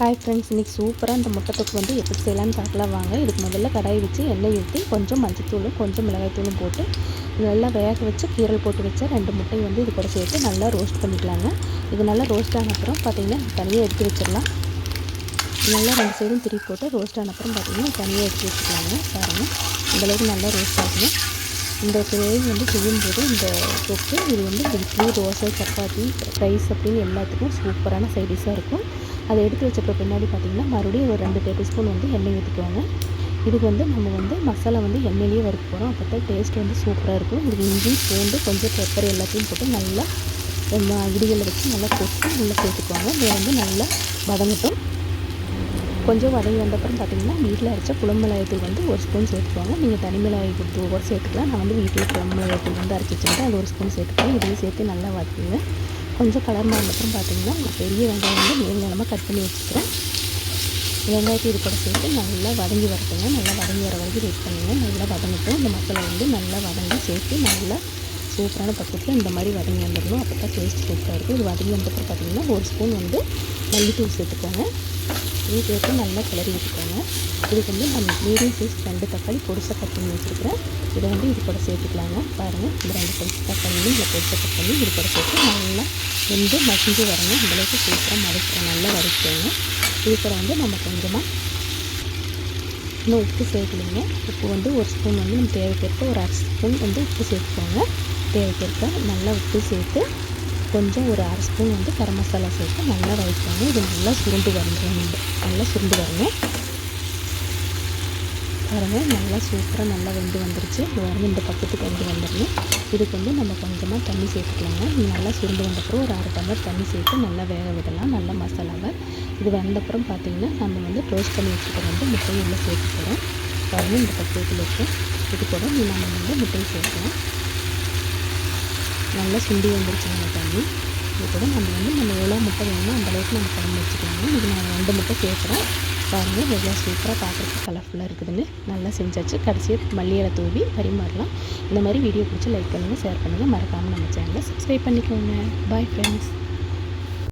Hi friends இன்றைக்கி சூப்பராக இந்த முட்டைத்தொக்கு வந்து எப்படி செய்யலான்னு பார்க்கலாம். வாங்க இதுக்கு முதல்ல கடாய் வச்சு எண்ணெய் ஊற்றி கொஞ்சம் மஞ்சத்தூளும் கொஞ்சம் மிளகாய்த்தூளும் போட்டு நல்லா வேக வச்சு கீரல் போட்டு வச்ச ரெண்டு முட்டையை வந்து இது கூட சேர்த்து நல்லா ரோஸ்ட் பண்ணிக்கலாங்க. இது நல்லா ரோஸ்ட் ஆன அப்புறம் பார்த்திங்கன்னா தனியாக எடுத்து வச்சிடலாம். நல்லா ரெண்டு சைடும் திருப்பி போட்டு ரோஸ்ட் ஆன அப்புறம் பார்த்திங்கன்னா தனியாக எடுத்து வச்சுக்கலாங்க. பாருங்கள் இந்தளவுக்கு நல்லா ரோஸ்ட் ஆகணும் இந்த கிரேவி வந்து செய்யும்போது இந்த தொக்கு இது வந்து இட்லி தோசை சப்பாத்தி ரைஸ் அப்படின்னு எல்லாத்துக்கும் சூப்பரான சைடிஷாக இருக்கும். அதை எடுத்து வச்சப்போ பின்னாடி பார்த்திங்கன்னா மறுபடியும் ஒரு ரெண்டு டேபிள் ஸ்பூன் வந்து எண்ணெய் ஊற்றிக்குவாங்க இதுக்கு வந்து நம்ம வந்து மசாலா வந்து எண்ணெயிலேயே வறுக்க போகிறோம் அப்போ தான் டேஸ்ட் வந்து சூப்பராக இருக்கும். இதுக்கு இஞ்சி பூண்டு கொஞ்சம் பெப்பர் எல்லாத்தையும் போட்டு நல்லா இடிகளில் வச்சு நல்லா கொட்டி உள்ளே சேர்த்துக்குவாங்க. இதை வந்து நல்லா வதங்கட்டும். கொஞ்சம் வதங்கி வந்தப்புறம் பார்த்திங்கன்னா வீட்டில் அரைச்ச குழம்புமிளகாய்த்தூள் வந்து ஒரு ஸ்பூன் சேர்த்துக்குவாங்க நீங்கள் தனி மிளகாய் தூள் கூட சேர்த்துக்கலாம். நான் வந்து வீட்டில் குழம்புமிளகாய்த்தூள் வந்து அரைச்சி வச்சுருக்கேன் அது ஒரு ஸ்பூன் சேர்த்துக்கலாம் இதையும் சேர்த்து நல்லா வதக்குங்க. கொஞ்சம் கலர் மாறினப்புறம் பார்த்திங்கன்னா ஒரு பெரிய வெங்காயம் வந்து நீள கட் பண்ணி வச்சுக்கிறேன். வெங்காயத்தை இது கூட சேர்த்து நல்லா வதங்கி வரட்டுங்க. நல்லா வதங்கி வர வரைக்கும் வெயிட் பண்ணுங்க. நல்லா வதங்கட்டும். இந்த மசாலா வந்து நல்லா வதங்கி சேர்த்து நல்லா சூப்பரான பக்கத்தில் இந்த மாதிரி வதங்கி வந்துடணும். அப்போ தான் டேஸ்ட் சூப்பராக இருக்கும். இது வதங்கி வந்தப்பறம் பார்த்திங்கன்னா ஒரு ஸ்பூன் வந்து மல்லித்தூள் சேர்த்துக்கோங்க. இது சேர்த்து நல்லா கிளறி விட்டுக்கோங்க. இதுக்கு வந்து நம்ம மீடியம் சைஸ் ரெண்டு தக்காளி பொடிசாக கட் பண்ணி வச்சுருக்கிறேன். இதை வந்து இது கூட சேர்த்துக்கலாங்க. பாருங்கள் இந்த ரெண்டு சைஸ் தக்காளி இந்த பொடிசாக கட் பண்ணி இது கூட சேர்த்து நல்லா வெந்து மசிஞ்சு வரணும். இந்தளவுக்கு சீக்கிரம் மறைக்கிறோம் நல்லா வதக்கிக்கோங்க. இது கூட வந்து நம்ம கொஞ்சமாக இன்னும் உப்பு சேர்க்கலைங்க. உப்பு வந்து ஒரு ஸ்பூன் வந்து நம்ம தேவைக்கேற்ப ஒரு அரை ஸ்பூன் வந்து உப்பு சேர்த்துக்கோங்க. தேவைக்கேற்ப நல்லா உப்பு சேர்த்து கொஞ்சம் ஒரு அரை ஸ்பூன் வந்து கரம் மசாலா சேர்த்து நல்லா ரைஸ் பண்ணி இது நல்லா சுருண்டு வரணும். நல்லா சுருண்டு வரணும். பாருங்கள் நல்லா சூப்பராக நல்லா வெந்து வந்துருச்சு. இது வந்து இந்த பக்கத்துக்கு வந்து வந்துடணும் இதுக்கு வந்து நம்ம கொஞ்சமாக தண்ணி சேர்த்துக்கலாங்க. நல்லா சுருண்டு வந்தப்புறம் ஒரு அரை டம்ளர் தண்ணி சேர்த்து நல்லா வேக விடலாம். நல்லா மசாலாவை. இது வந்தப்புறம் பார்த்திங்கன்னா நம்ம வந்து டோஸ்ட் பண்ணி வச்சுக்கிற வந்து முட்டையை உள்ளே சேர்த்துக்கிறோம் பாருங்கள் இந்த பக்கத்தில் இருக்கும் இது கூட நம்ம வந்து முட்டையை சேர்க்கலாம். நல்லா சுண்டி வந்துருச்சுங்க தண்ணி. இது கூட நம்ம வந்து நம்ம எவ்வளோ முட்டை வேணுமோ அந்தளவுக்கு நம்ம குழம்பு வச்சுக்கலாங்க இது நான் ரெண்டு முட்டை சேர்க்குறேன். பாருங்கள் எவ்வளோ சூப்பராக பார்க்குறதுக்கு கலர்ஃபுல்லாக இருக்குதுன்னு. நல்லா செஞ்சாச்சு. கடைசியாக மல்லியில் தூவி பரிமாறலாம். இந்த மாதிரி வீடியோ பிடிச்சி லைக் பண்ணுங்கள் ஷேர் பண்ணுங்கள் மறக்காமல் நம்ம சேனலை சப்ஸ்கிரைப் பண்ணிக்கோங்க. Bye friends